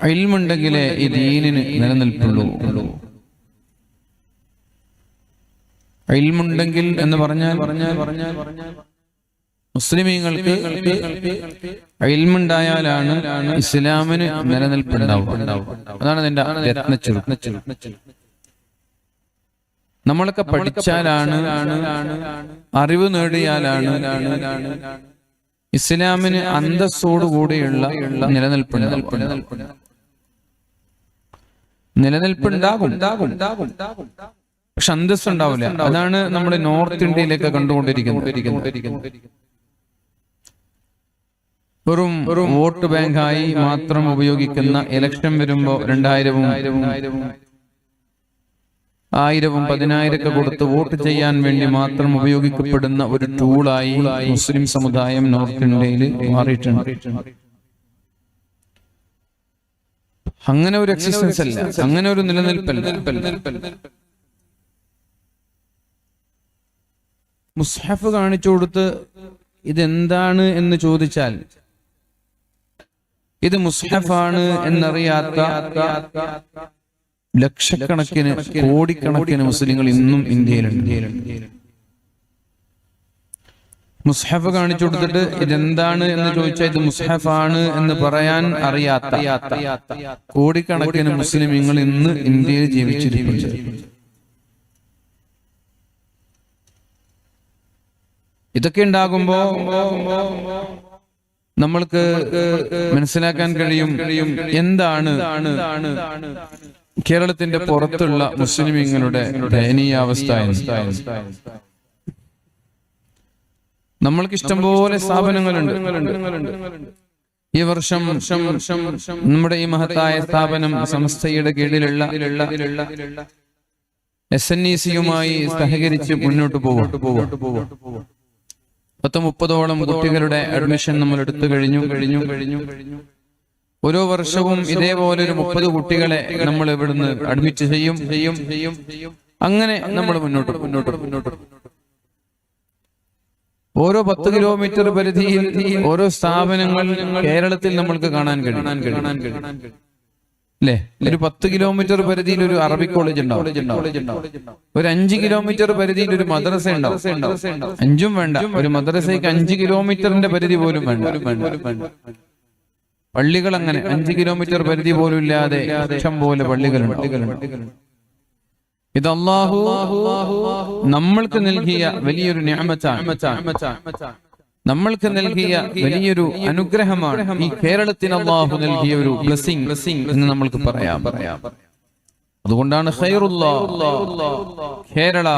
ഇൽമുണ്ടെങ്കിലേ ഈ ദീനിന് നിലനിൽപ്പുള്ളൂ. ഇൽമുണ്ടെങ്കിൽ എന്ന് പറഞ്ഞാൽ പറഞ്ഞാൽ പറഞ്ഞാൽ പറഞ്ഞാൽ മുസ്ലിമീങ്ങൾക്ക് ഇൽമുണ്ടായാലാണ് ഇസ്ലാമിന് നിലനിൽപ്പുണ്ടാവുക. അതാണ് നിന്റെ രത്ന നമ്മളൊക്കെ പഠിച്ചാലാണ് അറിവ് നേടിയാലാണ് ഇസ്ലാമിന് അന്തസ്സോടുകൂടിയുള്ള നിലനിൽപ്പുണ്ടാവും നിലനിൽപ്പുണ്ടാകും. പക്ഷെ അന്തസ് ഉണ്ടാവില്ല. അതാണ് നമ്മൾ നോർത്ത് ഇന്ത്യയിലൊക്കെ കണ്ടുകൊണ്ടിരിക്കുന്നത്. വെറും വെറും വോട്ട് ബാങ്കായി മാത്രം ഉപയോഗിക്കുന്ന ഇലക്ഷൻ വരുമ്പോ രണ്ടായിരവും ആയിരവും പതിനായിരമൊക്കെ കൊടുത്ത് വോട്ട് ചെയ്യാൻ വേണ്ടി മാത്രം ഉപയോഗിക്കപ്പെടുന്ന ഒരു ടൂളായി മുസ്ലിം സമുദായം നോർത്ത് ഇന്ത്യയിൽ മാറിയിട്ടുണ്ട്. അങ്ങനെ ഒരു എക്സിസ്റ്റൻസ് അല്ല. അങ്ങനെ ഒരു നിലനിൽപ്പല്ല. മുസ്ഹഫ് കാണിച്ചു കൊടുത്ത് ഇതെന്താണ് എന്ന് ചോദിച്ചാൽ ഇത് മുസ്ഹഫാണ് എന്നറിയാത്ത ലക്ഷക്കണക്കിന് കോടിക്കണക്കിന് മുസ്ലിങ്ങൾ ഇന്നും ഇന്ത്യയിലുണ്ട്. മുസ്ഹഫ് കാണിച്ചു കൊടുത്തിട്ട് ഇതെന്താണ് എന്ന് ചോദിച്ചാൽ ഇത് മുസ്ഹഫാണ് എന്ന് പറയാൻ അറിയാത്ത കോടിക്കണക്കിന് മുസ്ലിമീങ്ങൾ ഇന്ന് ഇന്ത്യയിൽ ജീവിച്ചിരിക്കുന്നു ഇതൊക്കെ ഉണ്ടാകുമ്പോ നമ്മൾക്ക് മനസ്സിലാക്കാൻ കഴിയും എന്താണ് കേരളത്തിന്റെ പുറത്തുള്ള മുസ്ലിമീങ്ങളുടെ ദയനീയാവസ്ഥ. നമ്മൾക്ക് ഇഷ്ടംപോലെ സ്ഥാപനങ്ങളുണ്ട്. ഈ വർഷം നമ്മുടെ ഈ മഹത്തായ സ്ഥാപനം സംസ്ഥയുടെ കീഴിലുള്ള എസ് എൻ ഇ സിയുമായി സഹകരിച്ച് മുന്നോട്ട് പോകും പത്ത് മുപ്പതോളം കുട്ടികളുടെ അഡ്മിഷൻ നമ്മൾ എടുത്തു കഴിഞ്ഞു. കഴിഞ്ഞു കഴിഞ്ഞു കഴിഞ്ഞു. ഓരോ വർഷവും ഇതേപോലെ ഒരു മുപ്പത് കുട്ടികളെ നമ്മൾ ഇവിടുന്ന് അഡ്മിറ്റ് ചെയ്യും. ചെയ്യും ചെയ്യും അങ്ങനെ നമ്മൾ മുന്നോട്ട് മുന്നോട്ട് മുന്നോട്ട് ഓരോ പത്ത് കിലോമീറ്റർ പരിധിയിൽ ഓരോ സ്ഥാപനങ്ങൾ കേരളത്തിൽ നമ്മൾക്ക് കാണാൻ കഴിയും. അല്ലേ? ഒരു പത്ത് കിലോമീറ്റർ പരിധിയിൽ ഒരു അറബിക് കോളേജ് ഉണ്ടാവും. ഒരു അഞ്ച് കിലോമീറ്റർ പരിധിയിൽ ഒരു മദ്രസ ഉണ്ടാവും. അഞ്ചും വേണ്ട. ഒരു മദ്രസയ്ക്ക് അഞ്ച് കിലോമീറ്ററിന്റെ പരിധി പോലും വേണ്ട. പള്ളികൾ അങ്ങനെ അഞ്ച് കിലോമീറ്റർ പരിധി പോലും ഇല്ലാതെ ഇഷ്ടം പോലെ പള്ളികളുണ്ട്. ഇത് അള്ളാഹു നമ്മൾക്ക് നൽകിയ വലിയൊരു നമ്മൾക്ക് നൽകിയ വലിയൊരു അനുഗ്രഹമാണ്. ഈ കേരളത്തിന് അള്ളാഹു നൽകിയ ഒരു ബ്ലസ്സിംഗ് ബ്ലസ്സിംഗ് എന്ന് നമ്മൾക്ക് പറയാം. പറയാം. അതുകൊണ്ടാണ് കേരള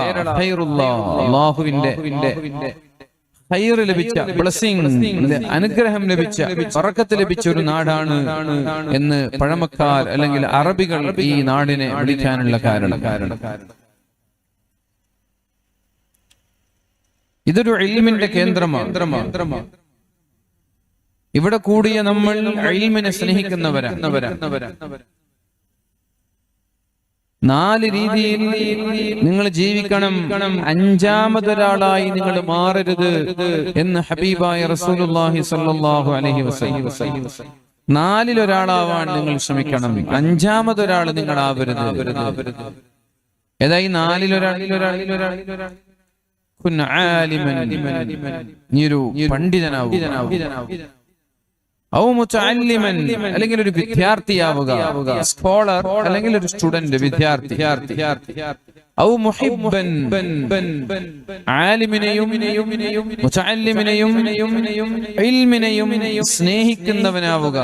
അള്ളാഹുവിന്റെ ഹൈർ ലഭിച്ച ബ്ലസ്സിംഗ് അനുഗ്രഹം ലഭിച്ച പറക്കത്ത് ലഭിച്ച ഒരു നാടാണ് എന്ന് പഴമക്കാർ അല്ലെങ്കിൽ അറബികൾ ഈ നാടിനെ വിളിക്കാനുള്ള കാരണം. കാരണം. ഇതൊരു ഇൽമിന്റെ കേന്ദ്രമാണ്. ഇവിടെ കൂടിയ നമ്മൾ ഇൽമിനെ സ്നേഹിക്കുന്നവരാണ്. നാല് രീതിയിൽ നിങ്ങൾ ജീവിക്കണം. അഞ്ചാമതൊരാളായി നിങ്ങൾ മാറരുത് എന്ന് ഹബീബായ റസൂലുള്ളാഹി സ്വല്ലല്ലാഹു അലൈഹി വസല്ലം. നാലിലൊരാളാവാൻ നിങ്ങൾ ശ്രമിക്കണം. അഞ്ചാമതൊരാൾ നിങ്ങൾ ആവരുത് ഏതായി? നാലിൽ ഒരാളിൽ ഒരാളിൽ നീ ഒരു പണ്ഡിതനാവും. അല്ലെങ്കിൽ ഒരു വിദ്യാർത്ഥിയാവുക. സ്കോളർ അല്ലെങ്കിൽ ഒരു സ്റ്റുഡന്റ് വിദ്യാർത്ഥി. ഔ മുഹിബ്ബൻ ആലിമിനെയും മുതഅല്ലിമിനെയും ഇൽമിനെയും സ്നേഹിക്കുന്നവനാവുക.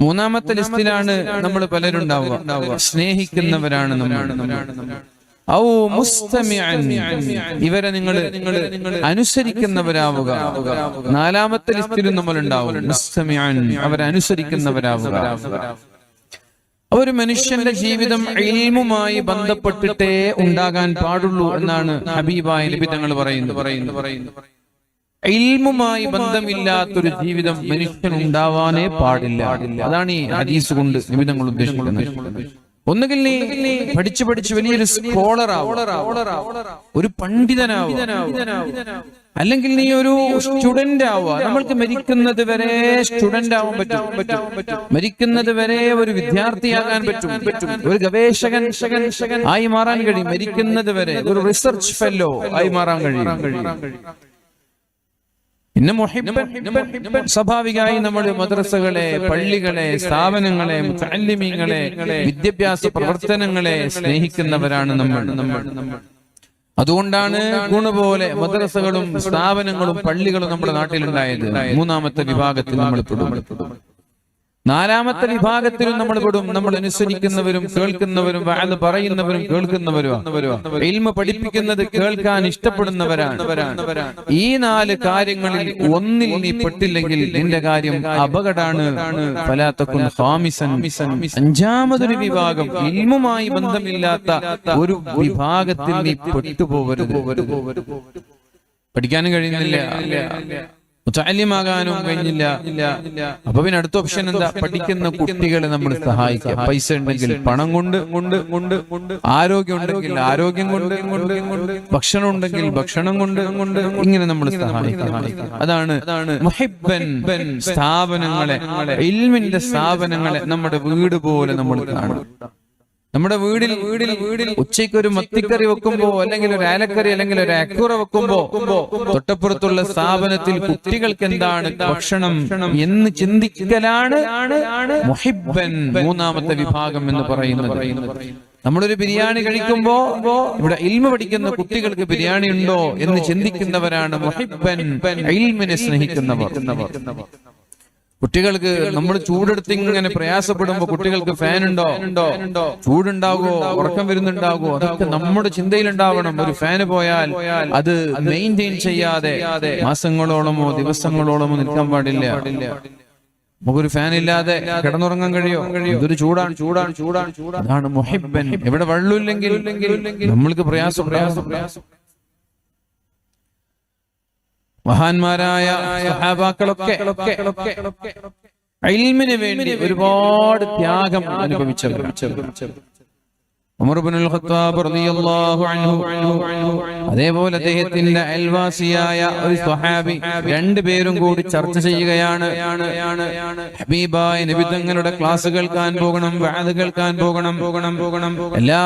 മൂന്നാമത്തെ ലിസ്റ്റിലാണ് നമ്മൾ പലരുണ്ടാവുക. സ്നേഹിക്കുന്നവരാണ് നമ്മൾ. ഔ ഇവരെ നിങ്ങൾ അനുസരിക്കുന്നവരാവുക. നാലാമത്തെ ലിസ്റ്റിൽ നമ്മൾ ഉണ്ടാവും അവരെ അനുസരിക്കുന്നവരാവുക. ഒരു മനുഷ്യന്റെ ജീവിതം ഇൽമുമായി ബന്ധപ്പെട്ടിട്ടേ ഉണ്ടാകാൻ പാടുള്ളൂ എന്നാണ് ഹബീബായ നബി തങ്ങൾ പറയുന്നു പറയുന്നു പറയുന്നു ഇൽമുമായി ബന്ധമില്ലാത്തൊരു ജീവിതം മനുഷ്യൻ ഉണ്ടാവാനേ പാടില്ല. അതാണ് ഈ ഹദീസ് കൊണ്ട് നിമിതങ്ങൾ ഉദ്ദേശിക്കുന്നത്. ഒന്നുകിൽ നീ പഠിച്ചു പഠിച്ച് വലിയൊരു സ്കോളർ ഒരു പണ്ഡിതനാവും. അല്ലെങ്കിൽ നീ ഒരു സ്റ്റുഡന്റ് ആവുക. നമ്മൾക്ക് മരിക്കുന്നത് വരെ സ്റ്റുഡന്റ് ആവാൻ പറ്റും. മരിക്കുന്നത് വരെ ഒരു വിദ്യാർത്ഥിയാകാൻ പറ്റും. ഒരു ഗവേഷകൻ ആയി മാറാൻ കഴിയും. മരിക്കുന്നത് വരെ ഒരു റിസർച്ച് ഫെല്ലോ ആയി മാറാൻ കഴിയും. പിന്നെ മുഹിബ്ബൻ സ്വാഭാവികമായി നമ്മൾ മദ്രസകളെ പള്ളികളെ സ്ഥാപനങ്ങളെ മുത്തല്ലിമീങ്ങളെ വിദ്യാഭ്യാസ പ്രവർത്തനങ്ങളെ സ്നേഹിക്കുന്നവരാണ് നമ്മൾ. നമ്മൾ. അതുകൊണ്ടാണ് ഗുണ പോലെ മദ്രസകളും സ്ഥാപനങ്ങളും പള്ളികളും നമ്മുടെ നാട്ടിലുണ്ടായത് മൂന്നാമത്തെ വിഭാഗത്തിൽ നമ്മൾ പെടും നാലാമത്തെ വിഭാഗത്തിലും നമ്മൾ പെടും. നമ്മൾ അനുസരിക്കുന്നവരും കേൾക്കുന്നവരും അത് പറയുന്നവരും കേൾക്കുന്നവരും ഇൽമ പഠിപ്പിക്കുന്നത് കേൾക്കാൻ ഇഷ്ടപ്പെടുന്നവരാണ്. ഈ നാല് കാര്യങ്ങളിൽ ഒന്നിൽ നീ പെട്ടില്ലെങ്കിൽ നിന്റെ കാര്യം അപകടാണ്. അഞ്ചാമതൊരു വിഭാഗം ഇൽമുമായി ബന്ധമില്ലാത്ത ഒരു വിഭാഗത്തിൽ നീ പെട്ടുപോകരുത് പഠിക്കാനും കഴിയുന്നില്ല. മുത്താലിമാകാനും കഴിഞ്ഞില്ല. അപ്പൊ പിന്നെ അടുത്ത ഓപ്ഷൻ എന്താ? പഠിക്കുന്ന കുട്ടികളെ നമ്മൾ സഹായിക്കാം. പൈസ ഉണ്ടെങ്കിൽ പണം കൊണ്ട് കൊണ്ട് കൊണ്ട് ആരോഗ്യം ഉണ്ടെങ്കിൽ ആരോഗ്യം കൊണ്ട് ഭക്ഷണം ഉണ്ടെങ്കിൽ ഭക്ഷണം കൊണ്ട് കൊണ്ട് ഇങ്ങനെ നമ്മൾ സഹായിക്കാം. അതാണ് സ്ഥാപനങ്ങളെ ഇൽമിന്റെ സ്ഥാപനങ്ങളെ നമ്മുടെ വീട് പോലെ നമ്മൾ കാണും. നമ്മുടെ വീടിൽ വീടിൽ വീടിൽ ഉച്ചയ്ക്ക് ഒരു മത്തിക്കറി വെക്കുമ്പോ അല്ലെങ്കിൽ ഒരു ആലക്കറി അല്ലെങ്കിൽ ഒരു അക്കുറ വെക്കുമ്പോ തൊട്ടപ്പുറത്തുള്ള സ്ഥാപനത്തിൽ കുട്ടികൾക്ക് എന്താണ് ഭക്ഷണം എന്ന് ചിന്തിക്കലാണ് മൂന്നാമത്തെ വിഭാഗം എന്ന് പറയുന്നത്. നമ്മളൊരു ബിരിയാണി കഴിക്കുമ്പോ ഇവിടെ ഇൽമ പഠിക്കുന്ന കുട്ടികൾക്ക് ബിരിയാണി ഉണ്ടോ എന്ന് ചിന്തിക്കുന്നവരാണ് സ്നേഹിക്കുന്നവർ. കുട്ടികൾക്ക് നമ്മൾ ചൂടെടുത്ത് ഇങ്ങനെ പ്രയാസപ്പെടുമ്പോ കുട്ടികൾക്ക് ഫാൻ ഉണ്ടോ ഉണ്ടോ ചൂടുണ്ടാകുമോ ഉറക്കം വരുന്നുണ്ടാകുമോ അതൊക്കെ നമ്മുടെ ചിന്തയിലുണ്ടാവണം. ഒരു ഫാന് പോയാൽ അത് മെയിന്റെയിൻ ചെയ്യാതെ മാസങ്ങളോളമോ ദിവസങ്ങളോളമോ നിൽക്കാൻ പാടില്ല. നമുക്കൊരു ഫാൻ ഇല്ലാതെ കിടന്നുറങ്ങാൻ കഴിയോ? ഇതൊരു ചൂടാണ്. ചൂടാണ് ചൂടാണ്. ചൂടാണ്. അതാണ് മൊഹിബൻ എവിടെ വെള്ളമില്ലെങ്കിൽ നമ്മൾക്ക് പ്രയാസം പ്രയാസം പ്രയാസം മഹാന്മാരായ സഹാബാക്കളൊക്കെ ഇൽമിന് വേണ്ടി ഒരുപാട് ത്യാഗം അനുഭവിച്ചു ഉമർ ഇബ്നുൽ ഖത്താബ് റളിയല്ലാഹു അൻഹു. അതേപോലെ അദ്ദേഹത്തിന്റെ അയൽവാസിയായ ഒരു സ്വഹാബി രണ്ടുപേരും കൂടി ചർച്ച ചെയ്യുകയാണ്. ഹബീബായ നബി തങ്ങളുടെ ക്ലാസ് കേൾക്കാൻ പോകണം വാത് കേൾക്കാൻ പോകണം പോകണം പോകണം. എല്ലാ